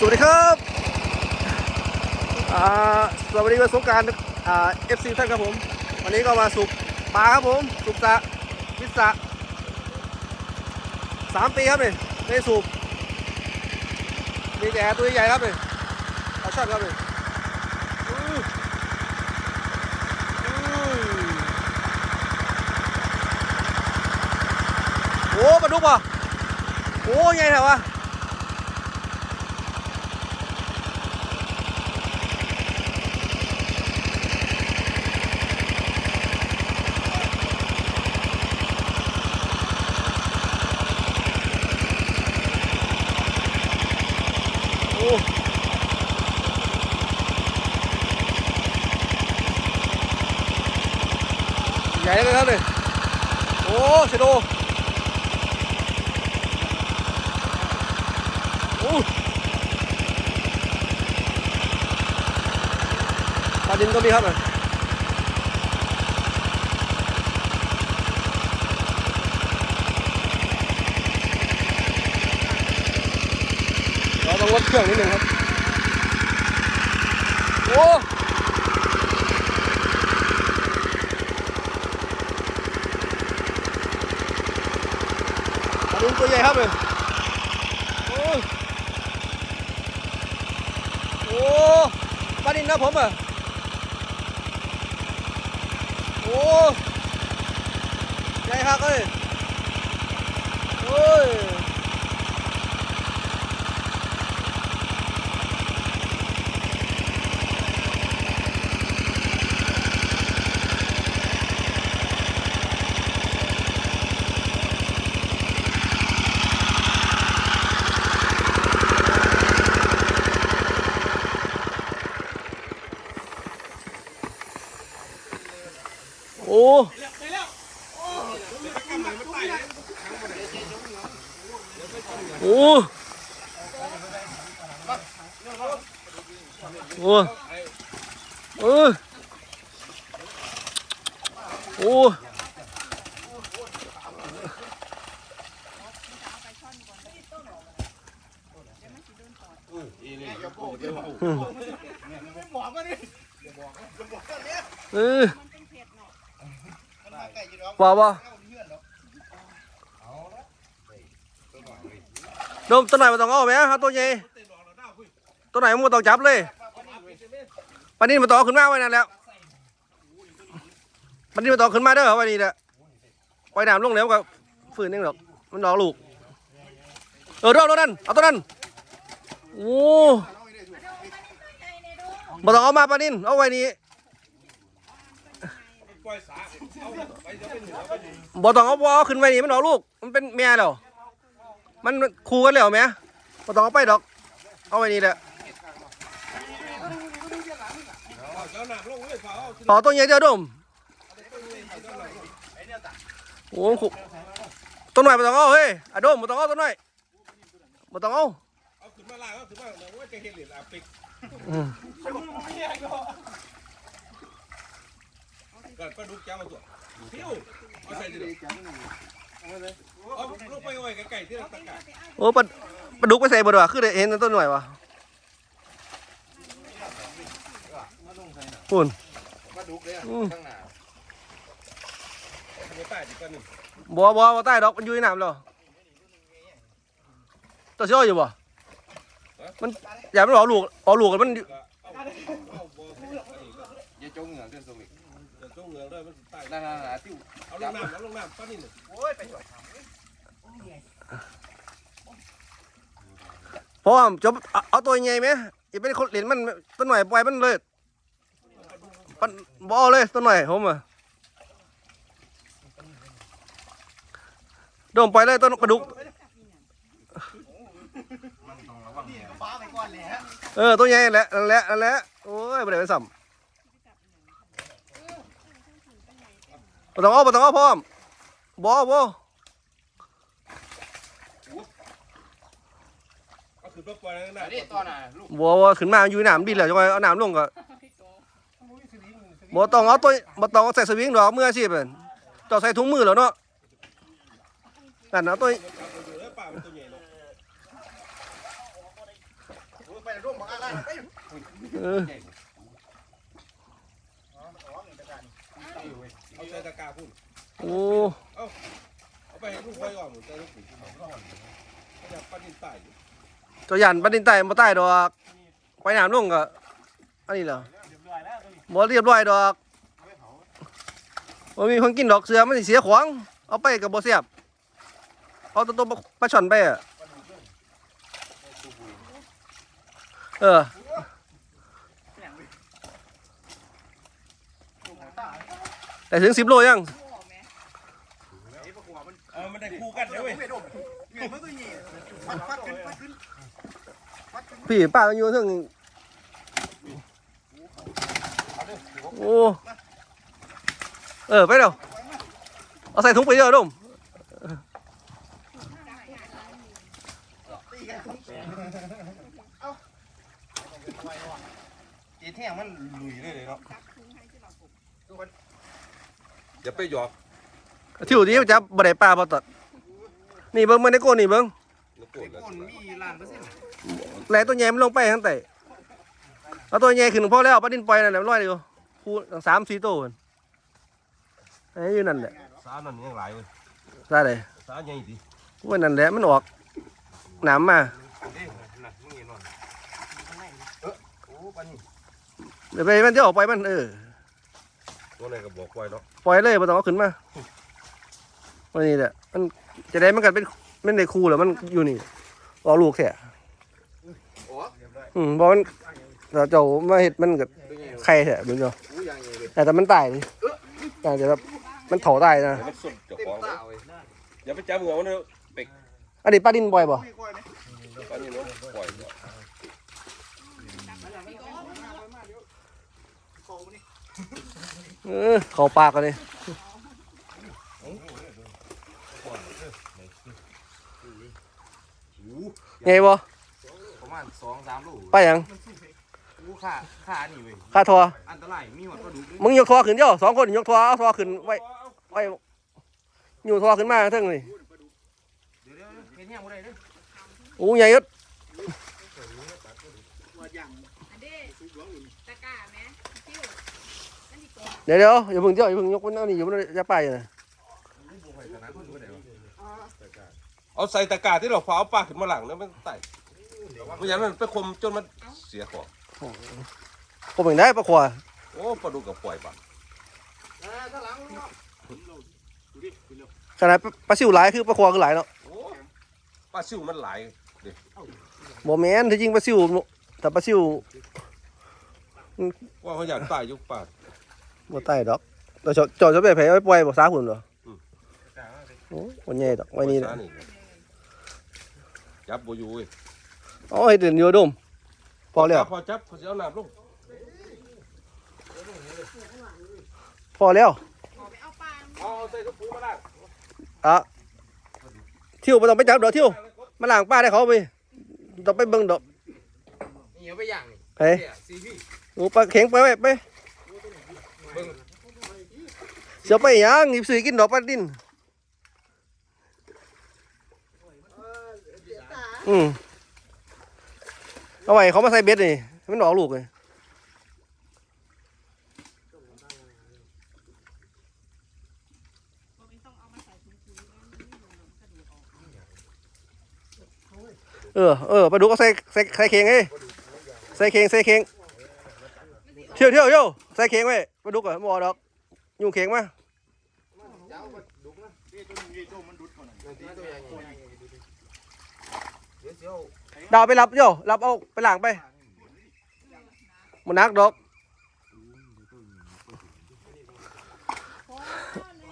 สวัสดีครับอ่าสวัสดีวันสงการอ่าเอฟซีท่านครับผม วันนี้ก็มาสุกปลาครับผม สุกสะวิสะสามปีครับเนี่ยไม่สูบมีแต่ตัวใหญ่ครับเนี่ยปลาช่อนครับเนี่ยอื้ออื้อโอ้ปลาดุกว่ะโอ้ใหญ่แถววะ โอ้ใหญ่เลยครับเลยโอ้เชโดโอ้ปลาดินก็มีครับเลยเราต้องลดเครื่องนิดนึงครับ โอ้ป ลาดุกตัวใหญ่ครับเลยโอ้โอ้ปลาดินนะผมอะโอ้ใหญ่ครับเลยโอ้ย โอ้โอ้ โอ้เออโอ้เออว่าว่าโดมตัวไหน ปันนี้มาต่อขึ้นมาไว้นั่นแล้วปันนี้มาต่อขึ้นมาเด้อวันนี้แหละปล่อยน้ำลงแล้วก็ฝืนเองหรอก มันดอกลูก เออเดี๋ยวเอาตัวนั้น เอาตัวนั้น โอ้มาต้องเอามาปานินเอาไว้นี่บ่ต้องเอาบ่เอาขึ้นไปนี่มันออกลูก มันเป็นเมียแล้วมันคู่กันแล้วแม่บ่ต้องเอาไปดอก เอาไว้นี่แหละ ต่อตัวใหญ่เดียวดมโอ้โหตัวหน่อยบ่ต้องเอาเฮ้ยอะดมบ่ต้องเอาตัวหน่อยบ่ต้องเอาเอาขึ้นมาล่างเอาขึ้นมาแล้วว่าจะเห็นเหรียญอาปิกอืมก่อนปลาดุกจ้ามาตัวเที่ยวเอาใส่ดิเอาลูกไปไว้ไก่ที่ตะกาโอ้ปลาปลาดุกไปใส่บ่ดอกคือได้เห็นแต่ตัวหน่อยวะปุ่นมา ดุกเลยอืมข้างหน้าไม่ใต้ดิกันหนึ่งบ่บ่บ่ใต้ดอกมันอยู่ในน้ำแล้วตัวเชี่ยวอยู่บ่มันอย่ามันออกลูกออกลูกกันมันอยู่เอาเอาบ่อันนี้ก็อย่าจงเหงือกเกินสวิงจะต้องเหลืองด้วยมันใต้นั่นน่ะติ้วเอาลงน้ำเอาลงน้ำป้านี่หนึ่งเพราะว่าจบเอาเอาตัวใหญ่ไหมอย่าเป็นคนเหรียญมันตัวหน่อยปล่อยมันเลย มันบ่อเลยตัวหน่อยผมอะโดมปเลยตัวปลาดุกฟ้าไปก่อนเลยฮะเออตัวใหญ่แหละนั่นแหละนั่นแหละโอ้ยบ่ได้ไปซ้ำบ่ต้องอาบ่ต้องเอาพร้อมบ่บ่เอาขึ้นมาปล่อยในอัน้ำนนี้ตอนน่ะลูกบ่บ่ขึ้นมาอยู่ในน้ำดินแล้วจังไงเอาน้ำลงก็ บ่ต้องเอาตัวบ่ต้องเอาใส่สวิงดอกมืออาชีพเพิ่นต้องใส่ถุงมือแล้วเนาะนั่นเอาตัวป่ามันตัวใหญ่เนาะเออเอาใส่ตะกร้าพุ่นโอ้เอาไปให้ลูกไฟก่อนหมดใจลูกปุ๋ยเขาจะปั้นดินใต้ตัวยันปันดินใต้บ่ใต้ดอกไปน้ำลงก็อันนี้เหรอ บ่เรียบร้อยดอกบ่มีคนกินดอกเสือมันสิเสียของ เอาไปก็บ่แซ่บเอาตัวตัวปลาช่อนไปอะเออแต่ถึงสิบโลยังเออมันได้คู่กันเดี๋ยวเว้ยพี่ป้ามันอยู่ถึง โอ้เออไปเดี๋ยวเอาใส่ถุงไปเยอะดมจีแท่งมันลุยเลยเลยเนาะอย่าไปหยอกทิวดีจะบ่ได้ปลาบ่ตัดนี่เบิ่งมันในโกนนี่เบิ่งลูกโป่งคนมีล้านเปอร์เซ็นต์แหล่ตัวใหญ่มันลงไปข้างใต้เอาตัวใหญ่ขึ้นพ่อแล้วปลาดินปล่อยนั่นแหละมันลอยอยู่ คู่ตั้งสามสี่ตัวพุ่นไอ้อยู่นั่นแหละสานั่นยังหลายเว้ยได้เลยสาใหญ่ดิว่านั่นแหละมันออกน้ำมาเด้น่ะมึงเห็นบ่เออโอ้ปานนี้เดี๋ยวไปมันจะออกไปมันเออตัวไหนก็บอกไว้เนาะปล่อยเลยไม่ต้องเอาขึ้นมาวันนี้แหละมันจะได้มันกันเป็นมันในคูแล้วมันอยู่นี่รอลูกแท้โอ้อืมบอกมันเราเจ้ามาเห็ดมันกับเป็น ไงไข่แท้เบิ่งเนาะอู้ยังไงเลยแต่แต่มันตายนี่แต่จะแบบมันเถาตายนะเดี๋ยวมันสุดเจ้าเต็มของตาเว้ยอย่าไปจับหัวมันเถอะอันนี้ปลาดินบ่อยบ่ปานนี้เนาะปล่อยเนาะเออเขาปากกันเลยไงบ่ประมาณ2-3โลไปยัง อู้ค่าค่านี่เว้ยค่าทออันตรายมีหมดปลาดุกมึงยกทอขึ้นเจ้าสองคนยกทอเอาทอขึ้นไว้ไว้อยู่ทอขึ้นมาเทั้งนี่เดี๋ยวเดี๋ยวเห็นแห้งบ่ได้เด้อโอ้ใหญ่ยศอันเด้ตะกร้าแม่คิ้วนั่นดีกว่าเดี๋ยวเดี๋ยวอย่าเพิ่งเจ้าอย่าเพิ่งยกมันเอานี่อยู่มันจะไปอยู่นะเอาใส่ตะกร้าที่เราฟ้าเอาปลาขึ้นมาหลังนั่นมันใต้ไม่อย่างนั้นไปคมจนมันเสียของ ผมเห็นได้ปลาขวาโอ้ปลาดุกกับปล่อยปลาขนาดปลาซิวหลายคือปลาขวาคือหลายเนาะปลาซิวมันหลายบ่แม่นที่จริงปลาซิวแต่ปลาซิวว่าเขาอยากตายยุคปลาบ่ตายดอกเราจะจอดจะไปแผลไว้ปล่อยบ่สาหุ่นเหรอโอ้บ่ใหญ่ดอกไว้นี่จับโบอยูเว้ยเอาให้เดินอยู่ดม พอแล้วพอจับเขาจะเอาน้ำลงพอแล้วขอไปเอาปลาเอาใส่กระปูมาล้างอะเที่ยวบ่ต้องไปจับดอกเที่ยวมาล้างป้าได้เขาไปต้องไปเบิ่งดอกนี่เอาไปย่างนี่เฮ้ยเนี่ยซีพีโอ้ปลาเข็งไปไว้ไปเบิ่งเสียไปหยังหยิบซื้อกินดอกปลาดินอืม เอาไว้เขามาใส่เบ็ดนี่มันออกลูกเลยเออเออปลาดุกก็ใส่ใส่ใส่เข่งไงใส่เข่งใส่เข่งเที่ยวเที่ยวเที่ยวใส่เข่งไว้ปลาดุกอะบ่อดอกยุ่งเข่งมาเจ้าปลา ดุกนะนี่ตัวนี้ตัวมันดุดก่อนนะตัวใหญ่เดาวไปรับเที่ยรับเอาไปหล้างไปมันนักดอกโอ้แม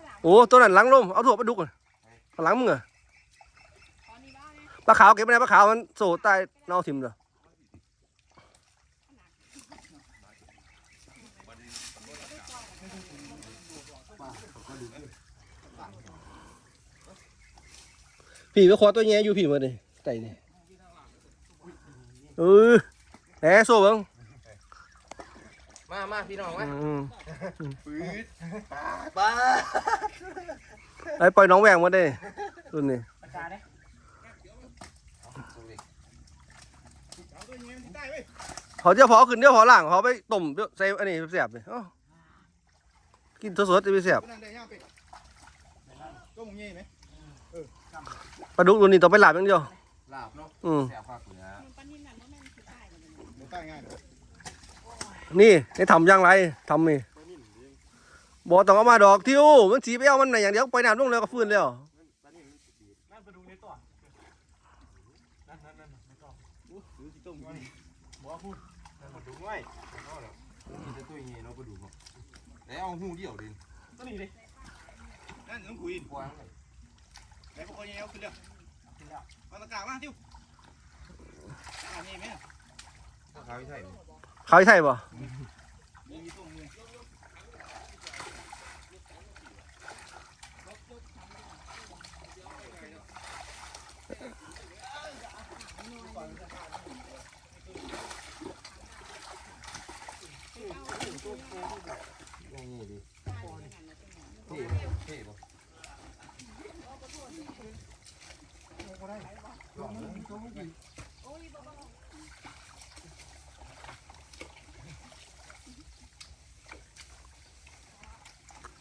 ่โอ้ตัวนั้นหลังลมเอาถั่วปลาดุกอะเอาหลังมึงอะตอนนี้บ้าเนี่ยปลาขาวเก็บไปไหนปลาขาวมันโซ่ใต้เน่าทิมเลย ผีไปขอตัวแง่อยู่ผีมาเลยใจเนี่ยเออแหนโซ่บังมามาพี่น้องมาปืปไปล่อยน้องแหวงมาได้รุ่นนี้เขาจะพอขึ้นเดี๋ยวพอหลังเขาไปต่มเดียวใส่อันนี้เสียบเลย กินสดๆจะไปเสียบนั่นได้ย่างเป็ดต้มงี้ไหมปลาดุกตัวนี้ต้องไปหลาบอย่างเดียวลาบเนาะอืมแซ่บภาคเหนือมันปานนี้นั่นบ่แม่นสิตายเลยมันใต้ง่ายเนาะนี่ให้ทำอย่างไรทำนี่บอกต้องเอามาดอกทิวมันสีไปเอามันไหนอย่างเดียวไปน้ำลงแล้วก็ฟื้นแล้วนั่นไปดูในตัวนั่นนั่นนั่นในตัวดูสิต้มงี้บอกว่าพูดนั่นมาดูง่ายเอาแล้ว นี่จะตัวงี้เนาะก็ดูเนาะแล้วเอาหูเดียวดิตัวนี้ดินั่นน้องคุยกวางเลยไหนพวกคนยังเอาขึ้นแล้วขึ้นแล้วมาตะกร้ามาทิวอันนี้ไหมเขาใช่เขาใช่ป่ะมีตุ้ม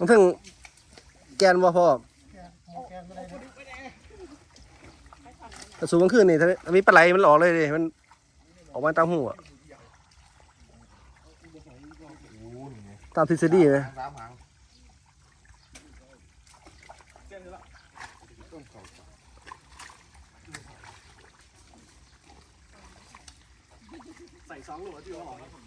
มันถึงแกนบ่พ่อแต่สูงมันขึ้นนี่ถ้ามีปลาไหลมันหลอกเลยดิมัน ออกมาตามหูอะโอ้นี่ไงตามทฤษฎีเส้นละใส่สองหลที่เขาบอกแล้ว อืม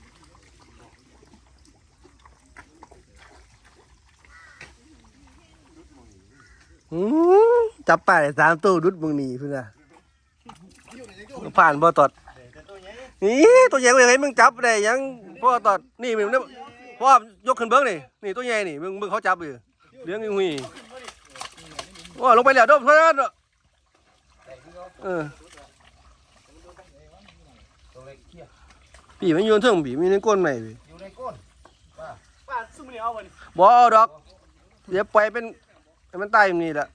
จับปลาได้สามตัวดุดมึงหนีเพื่อนน่ะอยู่ไหนจะอยู่ผ่านบ่ตอดแต่ตัวใหญ่นี่ตัวใหญ่กว่ายังไงมึงจับได้ยังพ่อตอดนี่มึงเนี่ยพ่อยกขึ้นเบิ้งนี่นี่ตัวใหญ่นี่มึงมึงเขาจับอยู่เลี้ยงอยู่หุยว่าลงไปแล้วเด้อเพื่อนเด้อเออตัวเล็กเขี้ยปีมันอยืนเทิงปีมันอยู่ในก้นใหม่ปีอยู่ในก้นป้าซุ่มนี่เอาวันบ่เอาดอกเดี๋ยวไปเป็น ให้มันตายอย่นี้แหละ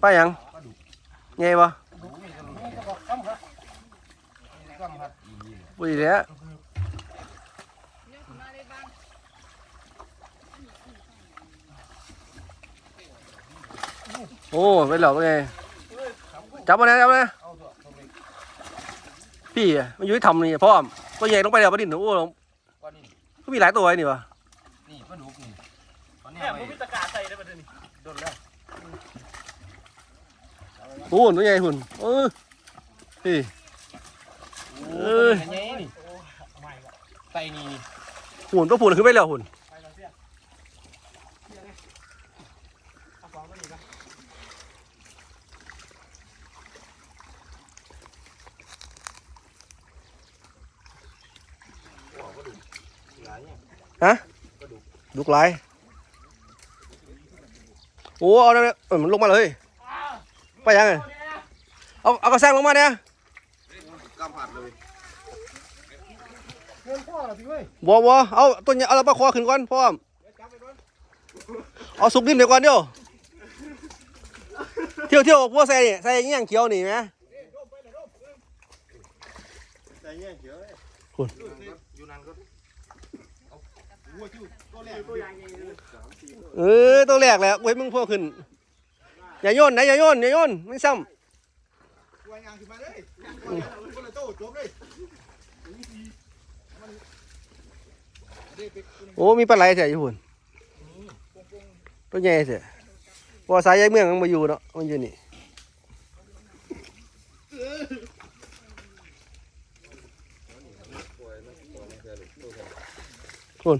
ไปยังไงบ่หูมีกระดูกนี่ก็ซ้ำครับซ้ำครับอีนี่ปุ้ยแล้วเนี่ยคุณมาเลยบ้างโอ้ไปหลอกไงจับมาแน่จับมาแน่เล็กพี่มันอยู่ที่ทำนี่พ่อมตัวใหญ่ลงไปแล้วประดิษฐ์โอ้ มีหลายตัวไอ้นี่วะนี่ปลาดุกนี่ตอนนี้เนี่ยไปผมมีตะกาใส่ได้ประเด็นนี้โดนแล้วโอ้ตัวใหญ่หุ่นเออพี่ เอ้ยไงนี่ใหม่ละไตนี่หุ่นตัวผุนขึ้นไปแล้วหุ่นไปแล้วเสียเสียเลยเอาสองตัวนี้กัน หลาย เนี่ยลูกหลายโอ้เอาเนี่ยเออมันลงมาเลย ไปยังไงเอาเอากระแซงลงมาเนี่ยกำผัดเลยบัวบัวเอาตัวใหญ่เอาเราปลาคอขึ้นก่อนพ่อมเอาสุกดินเดี๋ยวก่อนเดี๋ยวเที่ยวเที่ยวพวกใส่นี่ใส่อยังเขียวนี่ไหมใจเงี้ยเขียวเลยคุณ เออตัวแรกแหละเว้ยมึงพ่อขึ้น อย่าโยนนะอย่าโยนอย่าโยนไม่ซ้วัวงานขึ้นมโต้จบเลยำโอ้มีปลาไหลเสียอยู่หุ่นตัวใหญ่เสียพอสายใหญ่เมืองมันมาอยู่เนาะมันอยู่นี่ตัว